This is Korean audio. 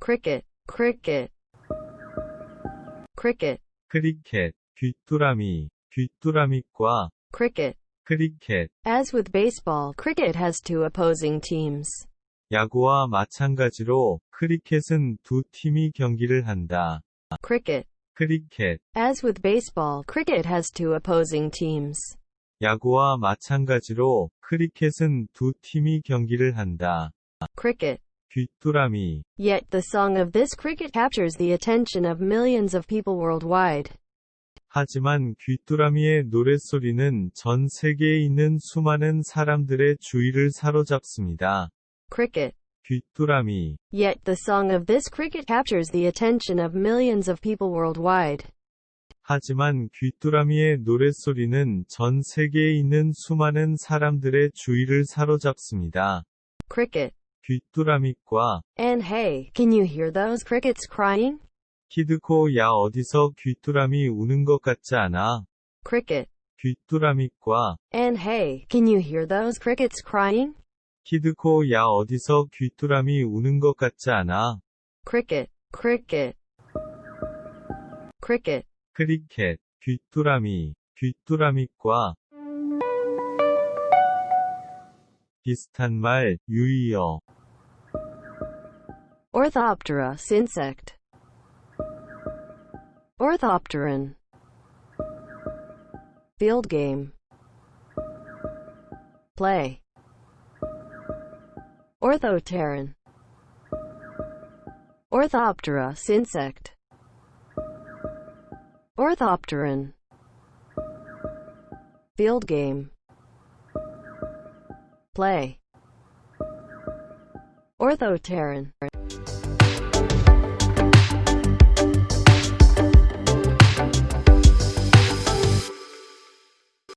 cricket, cricket, cricket, 크리켓, 귀뚜라미, 귀뚜라미과, cricket. 크리켓, As with baseball, cricket has two opposing teams. 야구와 마찬가지로 크리켓은 두 팀이 경기를 한다. Cricket. 크리켓, As with baseball, cricket has two opposing teams. 야구와 마찬가지로 크리켓은 두 팀이 경기를 한다. Cricket. 귀뚜라미, Yet the song of this cricket captures the attention of millions of people worldwide. 하지만 귀뚜라미의 노랫소리는 전 세계에 있는 수많은 사람들의 주의를 사로잡습니다. Cricket. 귀뚜라미, Yet the song of this cricket captures the attention of millions of people worldwide. 하지만 귀뚜라미의 노랫소리는 전 세계에 있는 수많은 사람들의 주의를 사로잡습니다. Cricket. 귀뚜라미과, And hey, can you hear those crickets crying? 키드코 야 어디서 귀뚜라미 우는 것 같지 않아? Cricket. 귀뚜라미과, And hey, can you hear those crickets crying? 키드코 야 어디서 귀뚜라미 우는 것 같지 않아? Cricket. Cricket. Cricket. 크리켓, 귀뚜라미, 귀뚜라미과 비슷한 말, 유의어, Orthoptera insect. Orthopteran. Field game. Play. Orthoteran. Orthoptera insect. Orthopteran. Field game. Play Orthoteron.